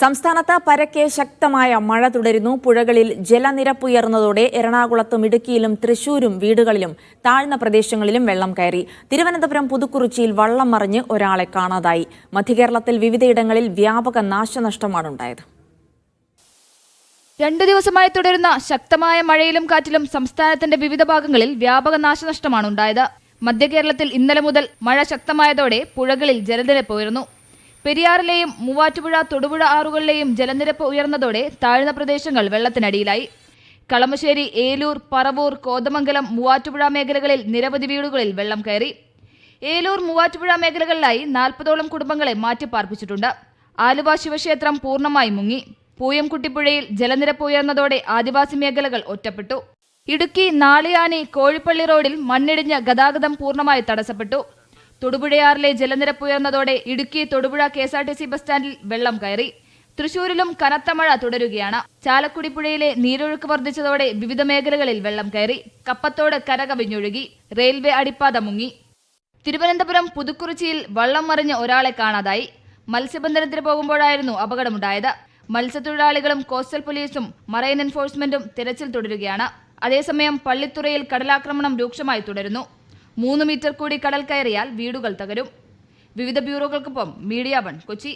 സംസ്ഥാനത്ത് പരക്കെ ശക്തമായ മഴ തുടരുന്നു. പുഴകളിൽ ജലനിരപ്പുയർന്നതോടെ എറണാകുളത്തും ഇടുക്കിയിലും തൃശൂരും വീടുകളിലും താഴ്ന്ന പ്രദേശങ്ങളിലും വെള്ളം കയറി. തിരുവനന്തപുരം പുതുക്കുറിച്ചിയിൽ വള്ളം മറിഞ്ഞ് ഒരാളെ കാണാതായി. മധ്യകേരളത്തിൽ വിവിധയിടങ്ങളിൽ വ്യാപക നാശനഷ്ടമാണുണ്ടായത് രണ്ടു ദിവസമായി തുടരുന്ന ശക്തമായ മഴയിലും കാറ്റിലും സംസ്ഥാനത്തിന്റെ വിവിധ ഭാഗങ്ങളിൽ വ്യാപക നാശനഷ്ടമാണ് ഉണ്ടായത്. മധ്യകേരളത്തിൽ ഇന്നലെ മുതൽ മഴ ശക്തമായതോടെ പുഴകളിൽ ജലനിരപ്പ് ഉയർന്നു. പെരിയാറിലെയും മൂവാറ്റുപുഴ തൊടുപുഴ ആറുകളിലെയും ജലനിരപ്പ് ഉയർന്നതോടെ താഴ്ന്ന പ്രദേശങ്ങൾ വെള്ളത്തിനടിയിലായി. കളമശ്ശേരി ഏലൂർ പറവൂർ കോതമംഗലം മൂവാറ്റുപുഴ മേഖലകളിൽ നിരവധി വീടുകളിൽ വെള്ളം കയറി. ഏലൂർ മൂവാറ്റുപുഴ മേഖലകളിലായി നാൽപ്പതോളം കുടുംബങ്ങളെ മാറ്റിപ്പാർപ്പിച്ചിട്ടുണ്ട്. ആലുവ ശിവക്ഷേത്രം പൂർണമായി മുങ്ങി. പൂയംകുട്ടിപ്പുഴയിൽ ജലനിരപ്പ് ഉയർന്നതോടെ ആദിവാസി മേഖലകൾ ഒറ്റപ്പെട്ടു. ഇടുക്കി നാളിയാനി കോഴിപ്പള്ളി റോഡിൽ മണ്ണിടിഞ്ഞ് ഗതാഗതം പൂർണമായി തടസ്സപ്പെട്ടു. തൊടുപുഴയാറിലെ ജലനിരപ്പ് ഉയർന്നതോടെ Idukki Thodupuzha K S R T C bus സ്റ്റാൻഡിൽ വെള്ളം കയറി. തൃശൂരിലും കനത്ത മഴ തുടരുകയാണ്. ചാലക്കുടി പുഴയിലെ നീരൊഴുക്ക് വർദ്ധിച്ചതോടെ വിവിധ മേഖലകളിൽ വെള്ളം കയറി. കപ്പത്തോട് കരകവിഞ്ഞൊഴുകി. റെയിൽവേ അടിപ്പാത മുങ്ങി. തിരുവനന്തപുരം പുതുക്കുറിച്ചിയിൽ വള്ളം മറിഞ്ഞ് ഒരാളെ കാണാതായി. മത്സ്യബന്ധനത്തിന് പോകുമ്പോഴായിരുന്നു അപകടമുണ്ടായത്. മത്സ്യത്തൊഴിലാളികളും കോസ്റ്റൽ പോലീസും മറൈൻ എൻഫോഴ്സ്മെന്റും തിരച്ചിൽ തുടരുകയാണ്. അതേസമയം പള്ളിത്തുറയിൽ കടലാക്രമണം രൂക്ഷമായി തുടരുന്നു. മൂന്ന് മീറ്റർ കൂടി കടൽ കയറിയാൽ വീടുകൾ തകരും. വിവിധ ബ്യൂറോകൾക്കൊപ്പം മീഡിയ വൺ കൊച്ചി.